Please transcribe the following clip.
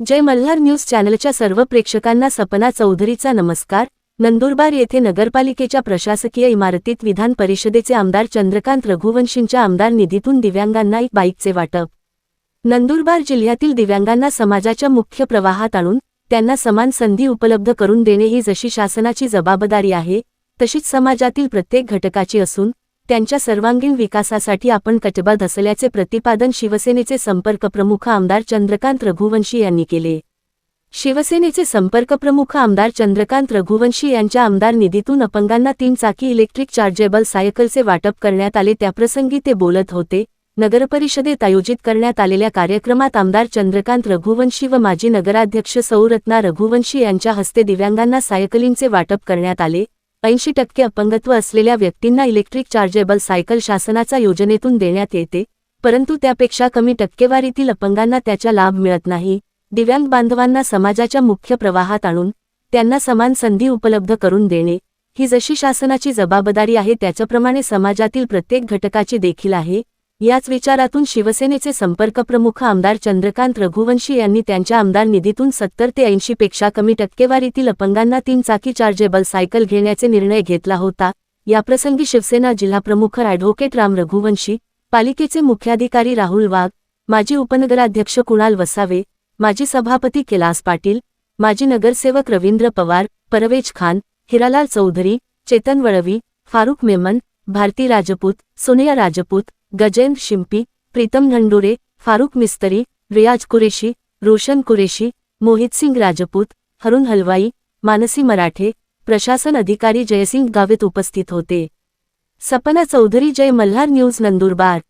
जय Malhar news चॅनलच्या सर्व प्रेक्षकांना सपना चौधरीचा नमस्कार. नंदुरबार येथे नगरपालिकेच्या प्रशासकीय इमारतीत विधान परिषदेचे आमदार चंद्रकांत रघुवंशींच्या आमदार निधीतून दिव्यांगांना एक बाईकचे वाटप. नंदुरबार जिल्ह्यातील दिव्यांगांना समाजाच्या मुख्य प्रवाहात आणून त्यांना समान संधी उपलब्ध करून देणे ही जशी शासनाची जबाबदारी आहे तशीच समाजातील प्रत्येक घटकाची असून त्यांच्या सर्वांगीण विकासासाठी आपण कटबद्ध असल्याचे प्रतिपादन शिवसेनेचे संपर्कप्रमुख आमदार चंद्रकांत रघुवंशी यांनी केले. शिवसेनेचे संपर्कप्रमुख आमदार चंद्रकांत रघुवंशी यांच्या आमदार निधीतून अपंगांना तीन चाकी इलेक्ट्रिक चार्जेबल सायकलचे वाटप करण्यात आले. त्याप्रसंगी ते बोलत होते नगरपरिषदेत आयोजित करण्यात आलेल्या कार्यक्रमात आमदार चंद्रकांत रघुवंशी व माजी नगराध्यक्ष सौरत्ना रघुवंशी यांच्या हस्ते दिव्यांगांना सायकलींचे वाटप करण्यात आले. ऐंशी टक्के अपंगत्व असलेल्या व्यक्तींना इलेक्ट्रिक चार्जेबल सायकल शासनाचा योजनेतून देण्यात येते परंतु त्यापेक्षा कमी टक्केवारीतील अपंगांना त्याचा लाभ मिळत नाही. दिव्यांग बांधवांना समाजाच्या मुख्य प्रवाहात आणून त्यांना समान संधी उपलब्ध करून देणे ही जशी शासनाची जबाबदारी आहे त्याच्याप्रमाणे समाजातील प्रत्येक घटकाची देखील आहे. याच विचारातून शिवसेनेचे संपर्कप्रमुख आमदार चंद्रकांत रघुवंशी यांनी त्यांच्या आमदार निधीतून सत्तर ते ऐंशी पेक्षा कमी टक्केवारीतील अपंगांना तीन चाकी चार्जेबल सायकल घेण्याचे निर्णय घेतला होता. याप्रसंगी शिवसेना जिल्हाप्रमुख ॲडव्होकेट राम रघुवंशी पालिकेचे मुख्याधिकारी राहुल वाघ माजी उपनगराध्यक्ष कुणाल वसावे माजी सभापती कैलास पाटील माजी नगरसेवक रवींद्र पवार परवेज खान हिरालाल चौधरी चेतन वळवी फारुख मेमन भारती राजपूत सोनिया राजपूत गजेंद्र शिंपी प्रीतम धंडुरे फारुख मिस्तरी रियाज कुरेशी रोशन कुरेशी मोहित सिंग राजपूत हरुण हलवाई मानसी मराठे प्रशासन अधिकारी जयसिंग गावित उपस्थित होते. सपना चौधरी जय मल्हार न्यूज नंदुरबार.